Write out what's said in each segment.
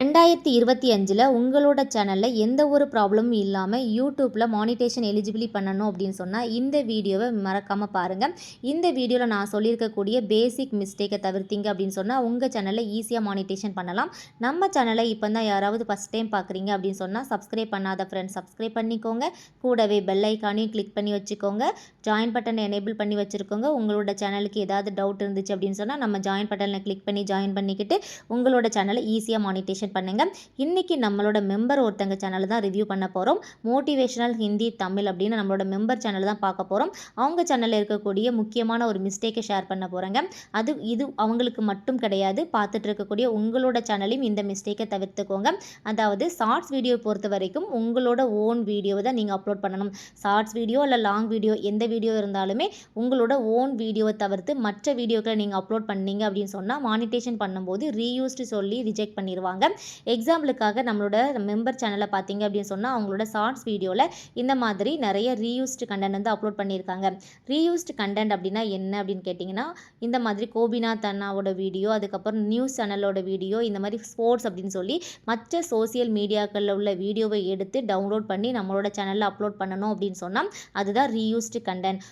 ரெண்டாயிரத்தி இருபத்தி அஞ்சில் உங்களோட சேனலில் எந்த ஒரு ப்ராப்ளமும் இல்லாமல் யூடியூப்பில் மானிட்டேஷன் எலிஜிபிலி பண்ணணும் அப்படின்னு சொன்னால் இந்த வீடியோவை மறக்காமல் பாருங்கள் இந்த வீடியோவில் நான் சொல்லியிருக்கக்கூடிய பேசிக் மிஸ்டேக்கை தவிர்த்திங்க அப்படின்னு சொன்னால் உங்கள் சேனலில் ஈஸியாக மானிட்டேஷன் பண்ணலாம். நம்ம சேனலை இப்போ தான் யாராவது ஃபஸ்ட் டைம் பார்க்குறீங்க அப்படின்னு சொன்னால் சப்ஸ்கிரைப் பண்ணாத ஃப்ரெண்ட்ஸ் சப்ஸ்கிரைப் பண்ணிக்கோங்க. கூடவே பெல் ஐக்கானையும் கிளிக் பண்ணி வச்சுக்கோங்க. ஜாயின் பட்டனை எனேபிள் பண்ணி வச்சுருக்கோங்க. உங்களோட சேனலுக்கு ஏதாவது டவுட் இருந்துச்சு அப்படின்னு சொன்னால் நம்ம ஜாயின் பட்டனை கிளிக் பண்ணி ஜாயின் பண்ணிக்கிட்டு உங்களோட சேனலை ஈஸியாக மானிட்டேஷன் பண்ணுங்கள் இன்றைக்கி நம்மளோட மெம்பர் ஒருத்தங்க சேனலை தான் ரிவ்யூ பண்ண போகிறோம் மோட்டிவேஷனல் ஹிந்தி தமிழ் அப்படின்னு நம்மளோட மெம்பர் சேனல் தான் பார்க்க போகிறோம் அவங்க சேனலில் இருக்கக்கூடிய முக்கியமான ஒரு மிஸ்டேக்கை ஷேர் பண்ண போகிறேங்க அது இது அவங்களுக்கு மட்டும் கிடையாது. பார்த்துட்டு இருக்கக்கூடிய உங்களோட சேனலையும் இந்த மிஸ்டேக்கை தவிர்த்துக்கோங்க. அதாவது ஷார்ட்ஸ் வீடியோ பொறுத்த வரைக்கும் உங்களோட ஓன் வீடியோவை தான் நீங்கள் அப்லோட் பண்ணணும். ஷார்ட்ஸ் வீடியோ இல்லை லாங் வீடியோ எந்த வீடியோ இருந்தாலுமே உங்களோட ஓன் வீடியோவை தவிர்த்து மற்ற வீடியோக்களை நீங்கள் அப்லோட் பண்ணீங்க அப்படின்னு சொன்னால் மானிட்டேஷன் பண்ணும்போது ரீயூஸ்டு சொல்லி ரிஜெக்ட் பண்ணிடுவாங்க எக்ஸாம்பிளுக்காக நம்மளோட மெம்பர் சேனலை பார்த்தீங்க அப்படின்னு சொன்னால் அவங்களோட ஷார்ட்ஸ் வீடியோவில் இந்த மாதிரி நிறைய ரீயூஸ்டு கண்டென்ட் வந்து அப்லோட் பண்ணியிருக்காங்க. ரீயூஸ்டு கண்டென்ட் அப்படின்னா என்ன அப்படின்னு கேட்டிங்கன்னா இந்த மாதிரி கோபிநாத் அண்ணாவோட வீடியோ அதுக்கப்புறம் நியூஸ் சேனலோட வீடியோ இந்த மாதிரி ஸ்போர்ட்ஸ் அப்படின்னு சொல்லி மற்ற சோசியல் மீடியாக்களில் உள்ள வீடியோவை எடுத்து டவுன்லோட் பண்ணி நம்மளோட சேனலில் அப்லோட் பண்ணணும் அப்படின்னு சொன்னால் அதுதான் ரீயூஸ்டு கண்டென்ட்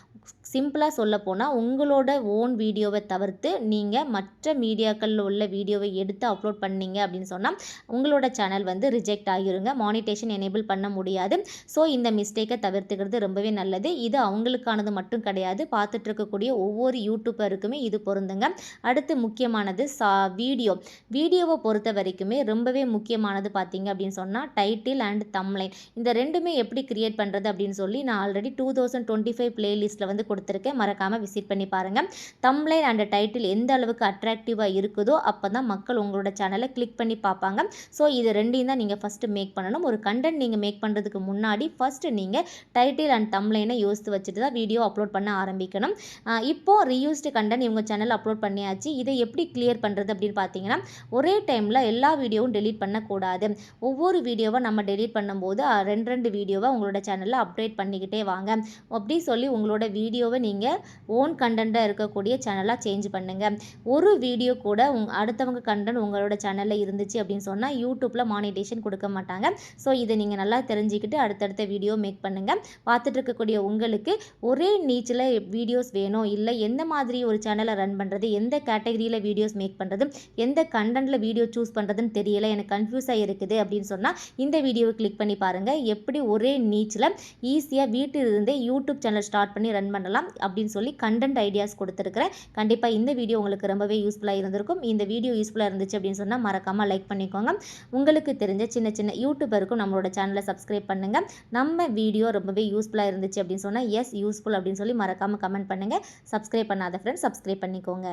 சிம்பிளாக சொல்ல போனால் உங்களோட ஓன் வீடியோவை தவிர்த்து நீங்கள் மற்ற மீடியாக்களில் உள்ள வீடியோவை எடுத்து அப்லோட் பண்ணீங்க அப்படின்னு சொன்னால் உங்களோட சேனல் வந்து ரிஜெக்ட் ஆகிருங்க. மானிட்டேஷன் எனேபிள் பண்ண முடியாது. ஸோ இந்த மிஸ்டேக்கை தவிர்த்துக்கிறது ரொம்பவே நல்லது. இது அவங்களுக்கானது மட்டும் கிடையாது. பார்த்துட்டு இருக்கக்கூடிய ஒவ்வொரு யூடியூபருக்குமே இது பொருந்துங்க. அடுத்து முக்கியமானது சா வீடியோ வீடியோவை பொறுத்த வரைக்குமே ரொம்பவே முக்கியமானது பார்த்தீங்க அப்படின்னு சொன்னால் டைட்டில் அண்ட் தம்லைன் இந்த ரெண்டுமே எப்படி கிரியேட் பண்ணுறது அப்படின்னு சொல்லி நான் already two thousand twenty five பிளேலிஸ்ட்டில் வந்து கொடுத்துருக்கேன். மறக்காமல் விசிட் பண்ணி பாருங்கள் தம்லைன் அண்ட் டைட்டில் எந்த அளவுக்கு அட்ராக்டிவாக இருக்குதோ அப்போ தான் மக்கள் உங்களோட சேனலை கிளிக் பண்ணி பார்ப்பாங்க ஸோ இது ரெண்டையும் தான் நீங்கள் ஃபஸ்ட்டு மேக் பண்ணணும். ஒரு கண்டென்ட் நீங்கள் மேக் பண்ணுறதுக்கு முன்னாடி ஃபஸ்ட்டு நீங்கள் டைட்டில் அண்ட் தம்லைனை யோசித்து வச்சுட்டு தான் வீடியோ அப்லோட் பண்ண ஆரம்பிக்கணும். இப்போது ரீயூஸ்டு கண்டென்ட் இவங்க சேனல் அப்லோட் பண்ணியாச்சு. இதை எப்படி கிளியர் பண்ணுறது அப்படின்னு பார்த்தீங்கன்னா ஒரே டைமில் எல்லா வீடியோவும் டெலீட் பண்ணக்கூடாது. ஒவ்வொரு வீடியோவை நம்ம டெலீட் பண்ணும்போது ரெண்டு ரெண்டு வீடியோவை உங்களோட சேனலில் அப்டேட் பண்ணிக்கிட்டே வாங்க. அப்படி சொல்லி உங்களோட வீடியோவை நீங்கள் ஓன் கண்டென்ட்டாக இருக்கக்கூடிய சேனலாக சேஞ்ச் பண்ணுங்கள் ஒரு வீடியோ கூட உங் அடுத்தவங்க கண்டென்ட் உங்களோட சேனலில் இருந்துச்சு அப்படின்னு சொன்னால் யூடியூப்பில் மானிட்டேஷன் கொடுக்க மாட்டாங்க. ஸோ இதை நீங்கள் நல்லா தெரிஞ்சுக்கிட்டு அடுத்தடுத்த வீடியோ மேக் பண்ணுங்கள் பார்த்துட்டு இருக்கக்கூடிய உங்களுக்கு ஒரே நீச்சில் வீடியோஸ் வேணும். இல்லை எந்த மாதிரி ஒரு சேனலை ரன் பண்ணுறது எந்த கேட்டகரியில் வீடியோஸ் மேக் பண்ணுறது எந்த கண்டென்ட்டில் வீடியோ சூஸ் பண்ணுறதுன்னு தெரியல எனக்கு கன்ஃபியூஸாக இருக்குது அப்படின்னு சொன்னால் இந்த வீடியோவை கிளிக் பண்ணி பாருங்கள் எப்படி ஒரே நீச்சில் ஈஸியாக வீட்டில் இருந்தே யூடியூப் சேனல் ஸ்டார்ட் பண்ணி ரன் பண்ணலாம் அப்படின்னு சொல்லி கண்டென்ட் ஐடியாஸ் கொடுத்துருக்குறேன். கண்டிப்பாக இந்த வீடியோ உங்களுக்கு ரொம்பவே யூஸ்ஃபுல்லாக இருந்திருக்கும். இந்த வீடியோ யூஸ்ஃபுல்லாக இருந்துச்சு அப்படின்னு சொன்னால் மறக்காமல் லைக் பண்ணிக்கோங்க. உங்களுக்கு தெரிஞ்ச சின்ன சின்ன யூடியூபருக்கும் நம்மளோட சேனலை சப்ஸ்கிரைப் பண்ணுங்கள் நம்ம வீடியோ ரொம்பவே யூஸ்ஃபுல்லாக இருந்துச்சு அப்படின்னு சொன்னால் எஸ் யூஸ்ஃபுல் அப்படின்னு சொல்லி மறக்காமல் கமெண்ட் பண்ணுங்கள் சப்ஸ்கிரைப் பண்ணாத ஃப்ரெண்ட்ஸ் சப்ஸ்கிரைப் பண்ணிக்கோங்க.